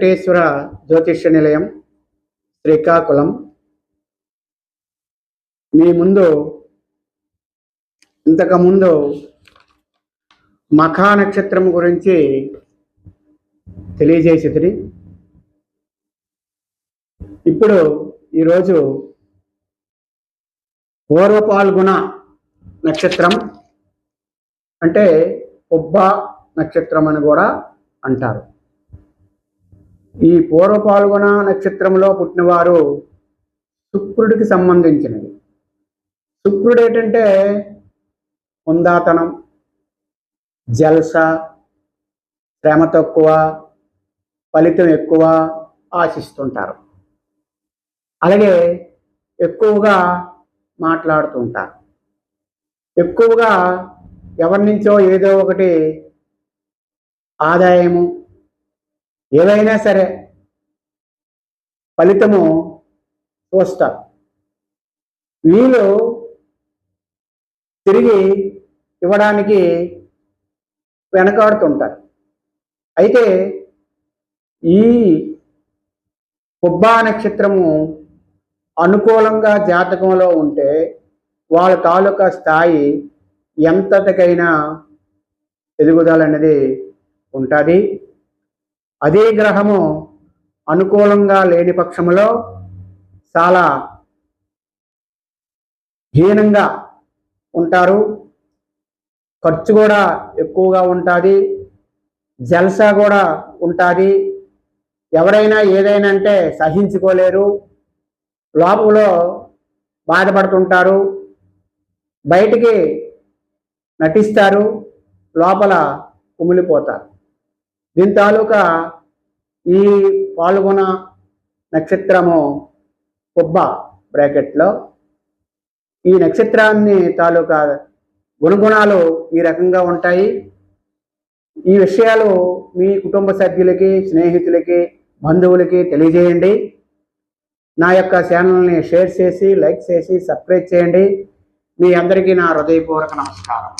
వెంకటేశ్వర జ్యోతిష్య నిలయం శ్రీకాకుళం. మీ ముందు ఇంతకుముందు మఖా నక్షత్రం గురించి తెలియజేసేది ఇప్పుడు ఈరోజు పూర్వపాల్గొన నక్షత్రం అంటే ఉబ్బ నక్షత్రం అని కూడా అంటారు. ఈ పూర్వ పాల్గొన నక్షత్రంలో పుట్టినవారు శుక్రుడికి సంబంధించినది. శుక్రుడు ఏంటంటే ఉందాతనం జల్సా శ్రమ తక్కువ ఫలితం ఎక్కువ ఆశిస్తుంటారు. అలాగే ఎక్కువగా మాట్లాడుతుంటారు ఎక్కువగా ఎవరి నుంచో ఏదో ఒకటి ఆదాయము ఏదైనా సరే ఫలితము చూస్తారు వీళ్ళు తిరిగి ఇవ్వడానికి వెనకాడుతుంటారు. అయితే ఈ పుబ్బా నక్షత్రము అనుకూలంగా జాతకంలో ఉంటే వాళ్ళ తాలూకా స్థాయి ఎంతటికైనా ఎదుగుదల అనేది ఉంటుంది. అదే గ్రహము అనుకూలంగా లేని పక్షంలో చాలా హీనంగా ఉంటారు. ఖర్చు కూడా ఎక్కువగా ఉంటుంది. జల్సా కూడా ఉంటుంది. ఎవరైనా ఏదైనా అంటే సహించుకోలేరు. లోపల బాధపడుతుంటారు. బయటికి నటిస్తారు. లోపల కుమిలిపోతారు. దీని తాలూకా ఈ పాల్గొన నక్షత్రము కొబ్బ బ్రాకెట్లో. ఈ నక్షత్రాన్ని తాలూకా గుణగుణాలు ఈ రకంగా ఉంటాయి. ఈ విషయాలు మీ కుటుంబ సభ్యులకి స్నేహితులకి బంధువులకి తెలియజేయండి. నా యొక్క ఛానల్ని షేర్ చేసి లైక్ చేసి సబ్స్క్రైబ్ చేయండి. మీ అందరికీ నా హృదయపూర్వక నమస్కారం.